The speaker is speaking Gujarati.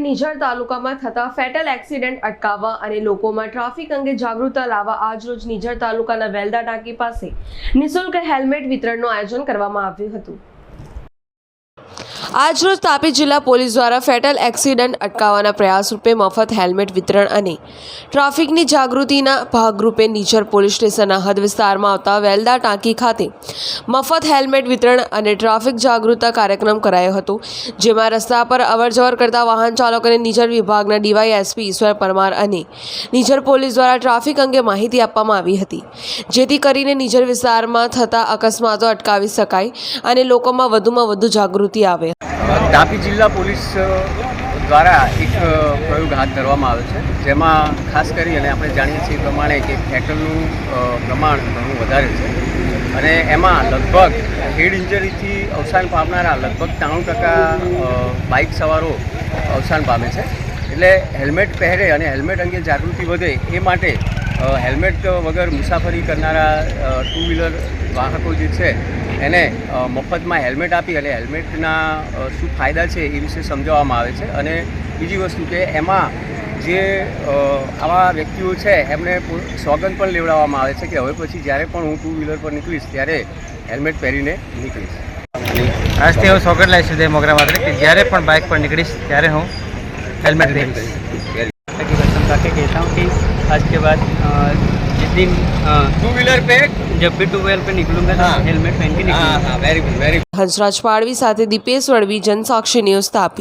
નિઝર તાલુકામાં થતા ફેટલ એક્સિડન્ટ અટકાવવા અને લોકોમાં ટ્રાફિક અંગે જાગૃતતા લાવવા આજરોજ નિઝર તાલુકાના વેલદા ટાંકી પાસે નિઃશુલ્ક હેલ્મેટ વિતરણનું આયોજન કરવામાં આવ્યું હતું. આજરોજ તાપી જિલ્લા પોલીસ દ્વારા ફેટલ એક્સિડન્ટ અટકાવવાના પ્રયાસ રૂપે મફત હેલ્મેટ વિતરણ અને ટ્રાફિકની જાગૃતિના ભાગરૂપે નીચર પોલીસ સ્ટેશનના હદ વિસ્તારમાં આવતા વેલદા ટાંકી ખાતે મફત હેલ્મેટ વિતરણ અને ટ્રાફિક જાગૃતતા કાર્યક્રમ કરાયો હતો, જેમાં રસ્તા પર અવરજવર કરતા વાહન ચાલકોને નીચર વિભાગના ડીવાયએસપી ઈશ્વર પરમાર અને નીચર પોલીસ દ્વારા ટ્રાફિક અંગે માહિતી આપવામાં આવી હતી, જેથી કરીને નીચર વિસ્તારમાં થતા અકસ્માતો અટકાવી શકાય અને લોકોમાં વધુમાં વધુ જાગૃતિ આવે. તાપી જિલ્લા પોલીસ દ્વારા એક પ્રયોગ હાથ ધરવામાં આવે છે. જેમાં ખાસ કરી અને આપણે જાણીએ છીએ પ્રમાણે કે ફેટલનું પ્રમાણ ઘણું વધારે છે. અને એમાં લગભગ હેડ ઇન્જરીથી અવસાન પામનારા લગભગ ત્રાણું ટકા બાઇક સવારો અવસાન પામે છે. એટલે હેલ્મેટ પહેરે અને હેલ્મેટ અંગે જાગૃતિ વધે એ માટે હેલ્મેટ વગર મુસાફરી કરનારા ટુ વ્હીલર વાહકો જે છે એને અ, મફતમાં હેલ્મેટ આપી અને હેલ્મેટના અ, શું ફાયદા છે એ વિશે સમજાવવામાં આવે છે અને બીજી વસ્તુ કે એમાં જે અ, આવા વ્યક્તિઓ છે એમને પો- સોગંદ પણ લેવડાવવામાં આવે છે કે હવે પછી જ્યારે પણ હું ટુ વ્હીલર પર નીકળીશ ત્યારે હેલ્મેટ પહેરીને નીકળીશ આજથી હું સોગંદ લઈશ સુધે મોગરા માત્ર કે જ્યારે પણ બાઇક પર નીકળીશ ત્યારે હું હેલ્મેટ પહેરીશ की कसम खा के कहता हूँ कि आज के बाद अ, जिस दिन अ, ટુ વ્હીલર પે जब भी टू व्हीलर पे निकलूंगा तो हाँ। हेलमेट पहन के હા निकलूंगा હા વેરી ગુડ વેરી હંસરાજ પાડવી સાથે દીપેશ વડવી જનસાક્ષી ન્યૂઝ તાપી